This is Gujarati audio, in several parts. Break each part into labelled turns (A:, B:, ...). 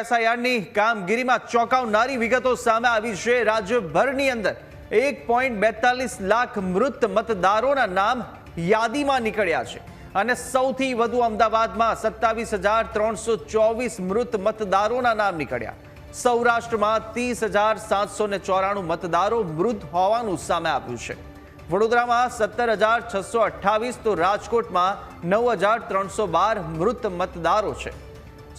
A: એસઆઈઆરની કામગીરીમાં ચોંકાવનારી વિગતો સામે આવી છે. રાજ્યભરની અંદર એક પોઈન્ટ બેતાલીસ લાખ મૃત મતદારોના નામ યાદીમાં નીકળ્યા છે. અને સૌથી વધુ અમદાવાદમાં સત્તાવીસ હજાર ત્રણસો ચોવીસ મૃત મતદારોના નામ નીકળ્યા. સૌરાષ્ટ્રમાં ત્રીસ હજાર સાતસો ને ચોરાણું મતદારો મૃત હોવાનું સામે આવ્યું છે. વડોદરામાં સત્તર હજાર છસો અઠ્ઠાવીસ તો રાજકોટમાં નવ હજાર ત્રણસો બાર મૃત મતદારો છે.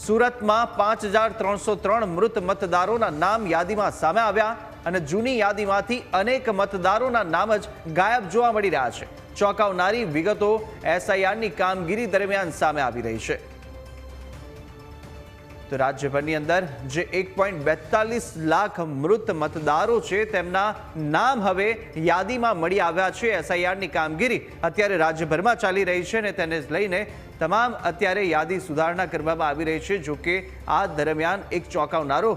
A: સુરતમાં પાંચ હજાર ત્રણસો ત્રણ મૃત મતદારોના નામ યાદીમાં સામે આવ્યા અને જૂની યાદીમાંથી અનેક મતદારોના નામ જ ગાયબ જોવા મળી રહ્યા છે. ચોંકાવનારી વિગતો એસઆઈઆરની કામગીરી દરમિયાન સામે આવી રહી છે. તો રાજ્યભરની અંદર, જે એક પોઈન્ટ બેતાલીસ લાખ મૃત મતદારો છે, તેમના નામ હવે યાદીમાં મળી આવ્યા છે. એસઆઈઆરની કામગીરી અત્યારે રાજ્યભરમાં ચાલી રહી છે અને તેને લઈને તમામ અત્યારે યાદી સુધારણા કરવામાં આવી રહી છે. જો કે આ દરમિયાન એક ચોંકાવનારો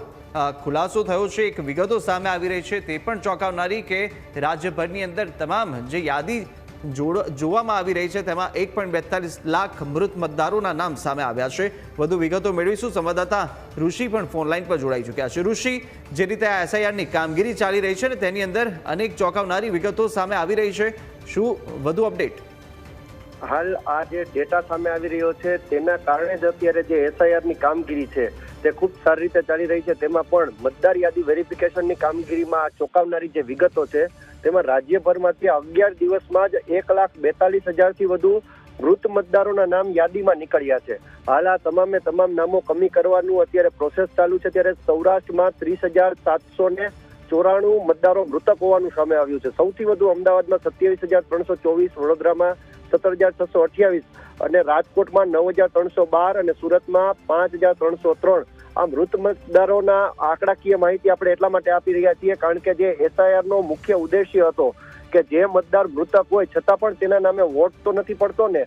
A: ખુલાસો થયો છે, એક વિગતો સામે આવી રહી છે. તે પણ ચોંકાવનારી કે રાજ્યભરની અંદર તમામ જે યાદી જોવામાં આવી રહી છે. તેમાં એક લાખ મૃત મતદારોના નામ સામે આવ્યા છે. વધુ વિગતો મેળવીશું. સંવાદદાતા ઋષિ પણ ફોન લાઈન પર જોડાઈ ચૂક્યા છે. ઋષિ, જે રીતે આ એસઆઈઆરની કામગીરી ચાલી રહી છે ને તેની અંદર અનેક ચોંકાવનારી વિગતો સામે આવી રહી છે. શું વધુ અપડેટ
B: હાલ આ જે ડેટા સામે આવી રહ્યો છે, તેના કારણે જ અત્યારે જે એસઆઈઆરની કામગીરી છે, તે ખૂબ સારી રીતે ચાલી રહી છે. તેમાં પણ મતદાર યાદી વેરિફિકેશનની કામગીરીમાં ચોંકાવનારી જે વિગતો છે તેમાં રાજ્યભરમાંથી અગિયાર દિવસમાં જ એક લાખ બેતાલીસ હજારથી વધુ મૃત મતદારોના નામ યાદીમાં નીકળ્યા છે. હાલ આ તમામે તમામ નામો કમી કરવાનું અત્યારે પ્રોસેસ ચાલુ છે, ત્યારે સૌરાષ્ટ્રમાં ત્રીસ હજાર સાતસો ને ચોરાણું મતદારો મૃતક હોવાનું સામે આવ્યું છે. સૌથી વધુ અમદાવાદમાં સત્યાવીસ હજાર ત્રણસો ચોવીસ, વડોદરામાં સત્તર હજાર છસો અઠ્યાવીસ અને રાજકોટમાં નવ હજાર ત્રણસો બાર અને સુરતમાં પાંચ હજાર ત્રણસો ત્રણ. આ મૃત મતદારોના આંકડાકીય માહિતી આપણે એટલા માટે આપી રહ્યા છીએ, કારણ કે જે એસઆઈઆર નો મુખ્ય ઉદ્દેશ્ય હતો કે જે મતદાર મૃતક હોય, છતાં પણ તેના નામે વોટ તો નથી પડતો ને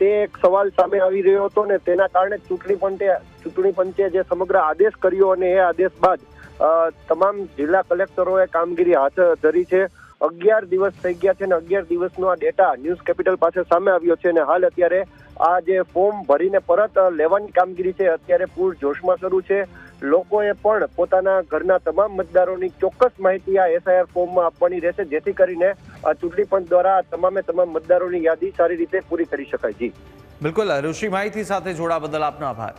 B: તે એક સવાલ સામે આવી રહ્યો હતો ને, તેના કારણે ચૂંટણી પંચે ચૂંટણી પંચે જે સમગ્ર આદેશ કર્યો અને એ આદેશ બાદ તમામ જિલ્લા કલેક્ટરોએ કામગીરી હાથ ધરી છે. અગિયાર દિવસ થઈ ગયા છે અને અગિયાર દિવસનો આ ડેટા ન્યૂઝ કેપિટલ પાસે સામે આવ્યો છે અને હાલ અત્યારે આ જે ફોર્મ ભરીને પરત લેવાની કામગીરી છે, અત્યારે પૂર જોશમાં શરૂ છે. લોકોએ પણ પોતાના ઘરના તમામ મતદારોની ચોક્કસ માહિતી આ એસઆઈઆર ફોર્મમાં આપવાની રહેશે, જેથી કરીને ચૂંટણી પંચ દ્વારા તમામે તમામ મતદારોની યાદી સારી રીતે પૂરી કરી શકાય. જી.
A: બિલકુલ, ઋષિ માહિતી સાથે જોડા બદલ આપનો આભાર.